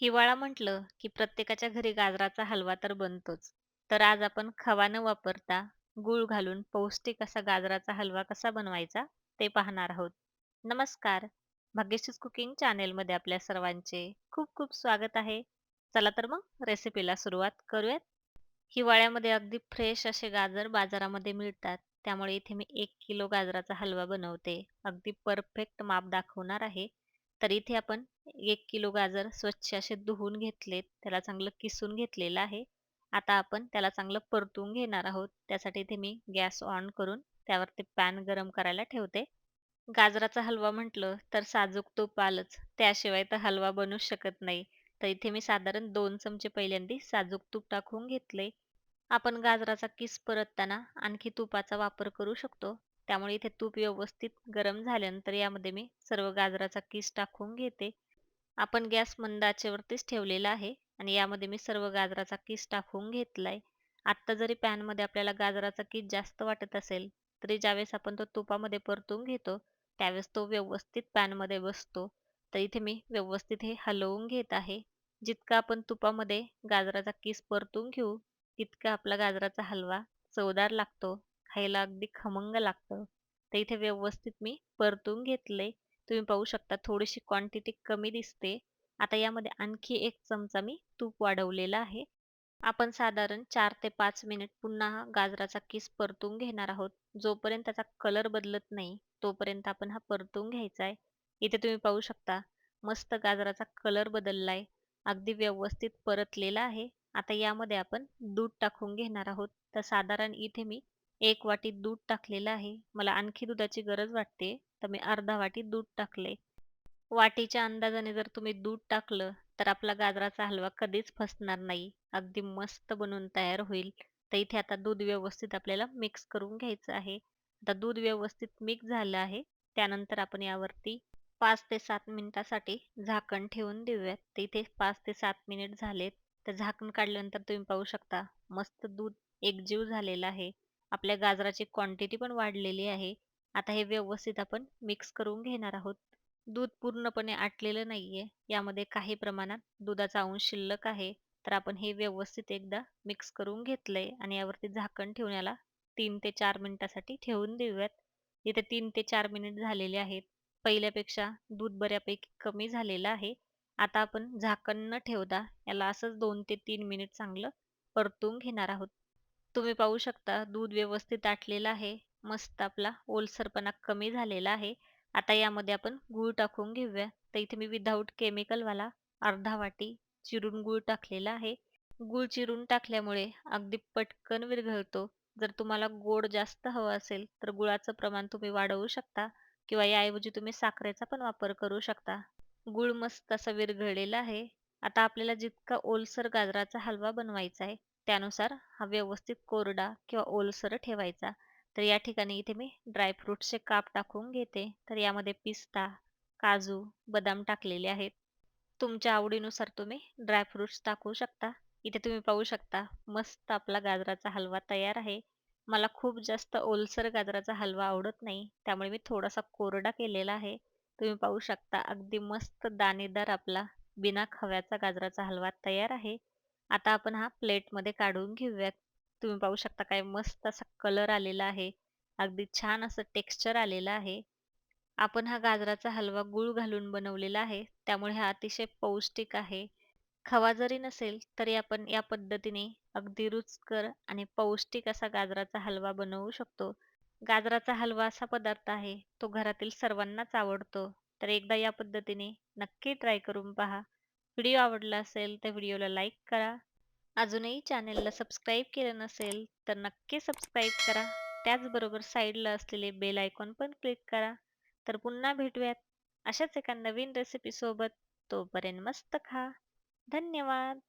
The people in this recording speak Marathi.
हिवाळा म्हटलं की प्रत्येकाच्या घरी गाजराचा हलवा तर बनतोच. तर आज आपण खवा न वापरता गूळ घालून पौष्टिक असा गाजराचा हलवा कसा बनवायचा ते पाहणार आहोत. नमस्कार. भाग्यश्रीज कुकिंग चॅनेलमध्ये आपल्या सर्वांचे खूप खूप स्वागत आहे. चला तर मग रेसिपीला सुरुवात करूयात. हिवाळ्यामध्ये अगदी फ्रेश असे गाजर बाजारामध्ये मिळतात. त्यामुळे इथे मी एक किलो गाजराचा हलवा बनवते. अगदी परफेक्ट माप दाखवणार आहे. तर इथे आपण एक किलो गाजर स्वच्छ असे धुवून घेतलेत. त्याला चांगलं किसून घेतलेलं आहे. आता आपण त्याला चांगलं परतून घेणार आहोत. त्यासाठी इथे मी गॅस ऑन करून त्यावरती पॅन गरम करायला ठेवते. गाजराचा हलवा म्हटलं तर साजूक तूप आलंच. त्याशिवाय तर हलवा बनूच शकत नाही. तर इथे मी साधारण दोन चमचे पहिल्यांदी साजूक तूप टाकून घेतले. आपण गाजराचा किस परतताना आणखी तुपाचा वापर करू शकतो. त्यामुळे इथे तूप व्यवस्थित गरम झाल्यानंतर यामध्ये मी सर्व गाजराचा किस टाकून घेते. आपण गॅस मंद आचेवरतीच ठेवलेला आहे आणि यामध्ये मी सर्व गाजराचा किस टाकून घेतलाय. आत्ता जरी पॅनमध्ये आपल्याला गाजराचा किस जास्त वाटत असेल, तरी ज्यावेळेस आपण तो तुपामध्ये परतून घेतो, त्यावेळेस तो व्यवस्थित पॅनमध्ये बसतो. तर इथे मी व्यवस्थित हे हलवून घेत आहे. जितका आपण तुपामध्ये गाजराचा किस परतून घेऊ, तितका आपला गाजराचा हलवा चवदार लागतो. खायला अगदी खमंग लागतं. तर इथे व्यवस्थित मी परतून घेतले. तुम्ही पाहू शकता थोडीशी क्वांटिटी कमी दिसते. आता यामध्ये आणखी एक चमचा मी तूप वाढवलेला आहे. आपण साधारण चार ते पाच मिनिट पुन्हा गाजराचा किस परतून घेणार आहोत. जोपर्यंत त्याचा कलर बदलत नाही, तोपर्यंत आपण हा परतून घ्यायचा आहे. इथे तुम्ही पाहू शकता मस्त गाजराचा कलर बदललाय. अगदी व्यवस्थित परतलेला आहे. आता यामध्ये आपण दूध टाकून घेणार आहोत. तर साधारण इथे मी एक वाटी दूध टाकलेलं आहे. मला आणखी दुधाची गरज वाटते, तर मी अर्धा वाटी दूध टाकले. वाटीच्या अंदाजाने जर तुम्ही दूध टाकलं, तर आपला गाजराचा हलवा कधीच फसणार नाही. अगदी मस्त बनून तयार होईल. तर इथे आता दूध व्यवस्थित आपल्याला मिक्स करून घ्यायचं आहे. आता दूध व्यवस्थित मिक्स झालं आहे. त्यानंतर आपण यावरती पाच ते सात मिनिटासाठी झाकण ठेवून देऊयात. तर इथे पाच ते सात मिनिट झालेत. तर झाकण काढल्यानंतर तुम्ही पाहू शकता मस्त दूध एकजीव झालेलं आहे. आपल्या गाजराची क्वांटिटी पण वाढलेली आहे. आता हे व्यवस्थित आपण मिक्स करून घेणार आहोत. दूध पूर्णपणे आटलेलं नाहीये. यामध्ये काही प्रमाणात दुधाचा अंश शिल्लक आहे. तर आपण हे व्यवस्थित एकदा मिक्स करून घेतलंय आणि यावरती झाकण ठेवून याला 3 ते चार मिनिटासाठी ठेवून देऊयात. इथे तीन ते चार मिनिट झालेले आहेत. पहिल्यापेक्षा दूध बऱ्यापैकी कमी झालेलं आहे. आता आपण झाकण न ठेवता याला असंच दोन ते तीन मिनिट चांगलं परतून घेणार आहोत. तुम्ही पाहू शकता दूध व्यवस्थित आटलेलं आहे. मस्त आपला ओलसरपणा कमी झालेला आहे. आता यामध्ये आपण गूळ टाकून घेऊया. तर इथे मी विदाऊट केमिकलवाला अर्धा वाटी चिरून गूळ टाकलेला आहे. गूळ चिरून टाकल्यामुळे अगदी पटकन विरघळतो. जर तुम्हाला गोड जास्त हवं असेल, तर गुळाचं प्रमाण तुम्ही वाढवू शकता किंवा याऐवजी तुम्ही साखरेचा पण वापर करू शकता. गूळ मस्त असा विरघळलेला आहे. आता आपल्याला जितका ओलसर गाजराचा हलवा बनवायचा आहे, त्यानुसार हा व्यवस्थित कोरडा किंवा ओलसर ठेवायचा. तर या ठिकाणी इथे मी ड्रायफ्रूट्सचे काप टाकून घेते. तर यामध्ये पिस्ता, काजू, बदाम टाकलेले आहेत. तुमच्या आवडीनुसार तुम्ही ड्रायफ्रूट्स टाकू शकता. इथे तुम्ही पाहू शकता मस्त आपला गाजराचा हलवा तयार आहे. मला खूप जास्त ओलसर गाजराचा हलवा आवडत नाही. त्यामुळे मी थोडासा कोरडा केलेला आहे. तुम्ही पाहू शकता अगदी मस्त दाणेदार आपला बिना खव्याचा गाजराचा हलवा तयार आहे. आता आपण हा प्लेटमध्ये काढून घेऊयात. तुम्ही पाहू शकता काय मस्त असा कलर आलेला आहे. अगदी छान असं टेक्स्चर आलेलं आहे. आपण हा गाजराचा हलवा गूळ घालून बनवलेला आहे. त्यामुळे हा अतिशय पौष्टिक आहे. खवा जरी नसेल, तरी आपण या पद्धतीने अगदी रुचकर आणि पौष्टिक असा गाजराचा हलवा बनवू शकतो. गाजराचा हलवा असा पदार्थ आहे, तो घरातील सर्वांनाच आवडतो. तर एकदा या पद्धतीने नक्की ट्राय करून पहा. व्हिडिओ आवडला असेल तर व्हिडिओला लाईक करा. अजूनही चॅनेलला सबस्क्राईब केलं नसेल, तर नक्की सबस्क्राईब करा. त्याचबरोबर साईडला असलेले बेल आयकॉन पण क्लिक करा. तर पुन्हा भेटूयात अशाच एका नवीन रेसिपीसोबत. तोपर्यंत मस्त खा. धन्यवाद.